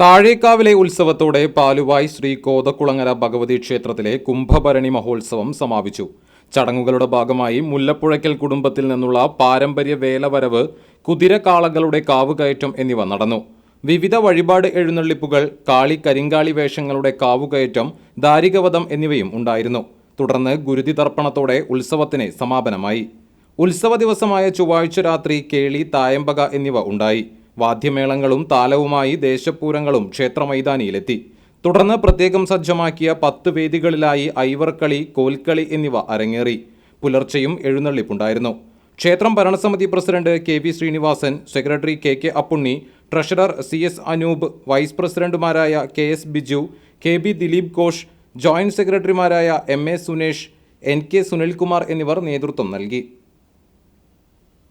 താഴേക്കാവിലെ ഉത്സവത്തോടെ പാലുവായ് ശ്രീ കോതക്കുളങ്ങര ഭഗവതി ക്ഷേത്രത്തിലെ കുംഭഭരണി മഹോത്സവം സമാപിച്ചു. ചടങ്ങുകളുടെ ഭാഗമായി മുല്ലപ്പുഴയ്ക്കൽ കുടുംബത്തിൽ നിന്നുള്ള പാരമ്പര്യ വേലവരവ് കുതിരക്കാളകളുടെ കാവുകയറ്റം എന്നിവ നടന്നു. വിവിധ വഴിപാട് എഴുന്നള്ളിപ്പുകൾ കാളി കരിങ്കാളി വേഷങ്ങളുടെ കാവുകയറ്റം ദാരികവധം എന്നിവയും ഉണ്ടായിരുന്നു. തുടർന്ന് ഗുരുതി തർപ്പണത്തോടെ ഉത്സവത്തിന് സമാപനമായി. ഉത്സവ ദിവസമായ ചൊവ്വാഴ്ച രാത്രി കേളി തായമ്പക എന്നിവ ഉണ്ടായി. വാദ്യമേളങ്ങളും താലവുമായി ദേശപൂരങ്ങളും ക്ഷേത്രമൈതാനിയിലെത്തി. തുടർന്ന് പ്രത്യേകം സജ്ജമാക്കിയ പത്ത് വേദികളിലായി ഐവർക്കളി കോൽക്കളി എന്നിവ അരങ്ങേറി. പുലർച്ചെയും എഴുന്നള്ളിപ്പുണ്ടായിരുന്നു. ക്ഷേത്രം ഭരണസമിതി president K V Srinivasan secretary K K Appunni treasurer C S Anoop vice പ്രസിഡന്റുമാരായ K S Biju K B Dileep Ghosh joint സെക്രട്ടറിമാരായ M A Sunesh N K Sunilkumar എന്നിവർ നേതൃത്വം നൽകി.